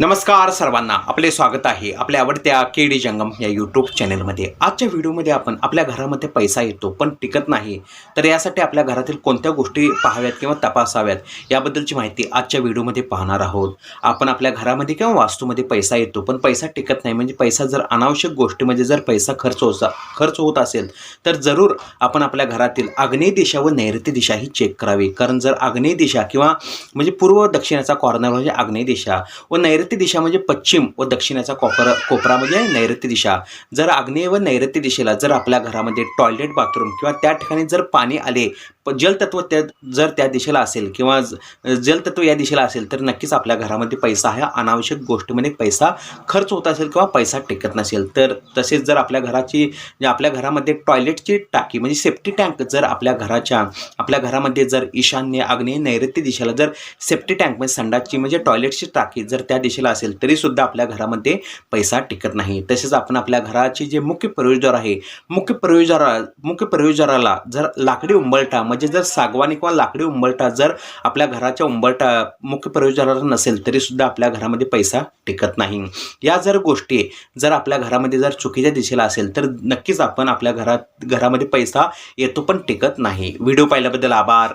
नमस्कार सर्वांना आपले स्वागत आहे आपल्या आवडत्या के डी जंगम या यूट्यूब चॅनलमध्ये आजच्या व्हिडिओमध्ये आपण आपल्या घरामध्ये पैसा येतो पण टिकत नाही. तर यासाठी आपल्या घरातील कोणत्या गोष्टी पाहाव्यात किंवा तपासाव्यात याबद्दलची माहिती आजच्या व्हिडिओमध्ये पाहणार आहोत. आपण आपल्या घरामध्ये किंवा वास्तूमध्ये पैसा येतो पण पैसा टिकत नाही. म्हणजे पैसा जर अनावश्यक गोष्टीमध्ये म्हणजे जर पैसा खर्च होत खर्च होत असेल तर जरूर आपण आपल्या घरातील आग्नेय दिशा व नैऋत्य दिशा ही चेक करावी. कारण जर आग्नेय दिशा किंवा म्हणजे पूर्व दक्षिणाचा कॉर्नर म्हणजे आग्नेय दिशा व नैऋत्य दिशा म्हणजे पश्चिम व दक्षिणेचा कोपर कोपरा म्हणजे नैऋत्य दिशा. जर आग्नेय व नैऋत्य दिशेला जर आपल्या घरामध्ये टॉयलेट बाथरूम किंवा त्या ठिकाणी जर पाणी आले प जलतत्व त्या जर त्या दिशेला असेल किंवा जलतत्व या दिशेला असेल तर नक्कीच आपल्या घरामध्ये पैसा हा अनावश्यक गोष्टीमध्ये म्हणजे पैसा खर्च होत असेल किंवा पैसा टिकत नसेल. तर तसेच जर आपल्या घराची आपल्या घरामध्ये टॉयलेटची टाकी म्हणजे सेफ्टी टँक जर आपल्या घराच्या आपल्या घरामध्ये जर ईशान्य आग्नेय नैऋत्य दिशेला जर सेफ्टी टँक म्हणजे संडासची म्हणजे टॉयलेटची टाकी जर त्या दिशेला असेल तरीसुद्धा आपल्या घरामध्ये पैसा टिकत नाही. तसेच आपण आपल्या घराचे जे मुख्य प्रवेशद्वार आहे मुख्य प्रवेशद्वारा मुख्य प्रवेशद्वाराला जर लाकडी उंबरठा म्हणजे जर सागवानी किंवा लाकडी उंबरठा जर आपल्या घराच्या उंबरठा मुख्य प्रवेशद्वाराला नसेल तरीसुद्धा आपल्या घरामध्ये पैसा टिकत नाही. या जर गोष्टी जर आपल्या घरामध्ये जर चुकीच्या दिशेला असेल तर नक्कीच आपण आपल्या घरात घरामध्ये पैसा येतो पण टिकत नाही. व्हिडिओ पाहिल्याबद्दल आभार.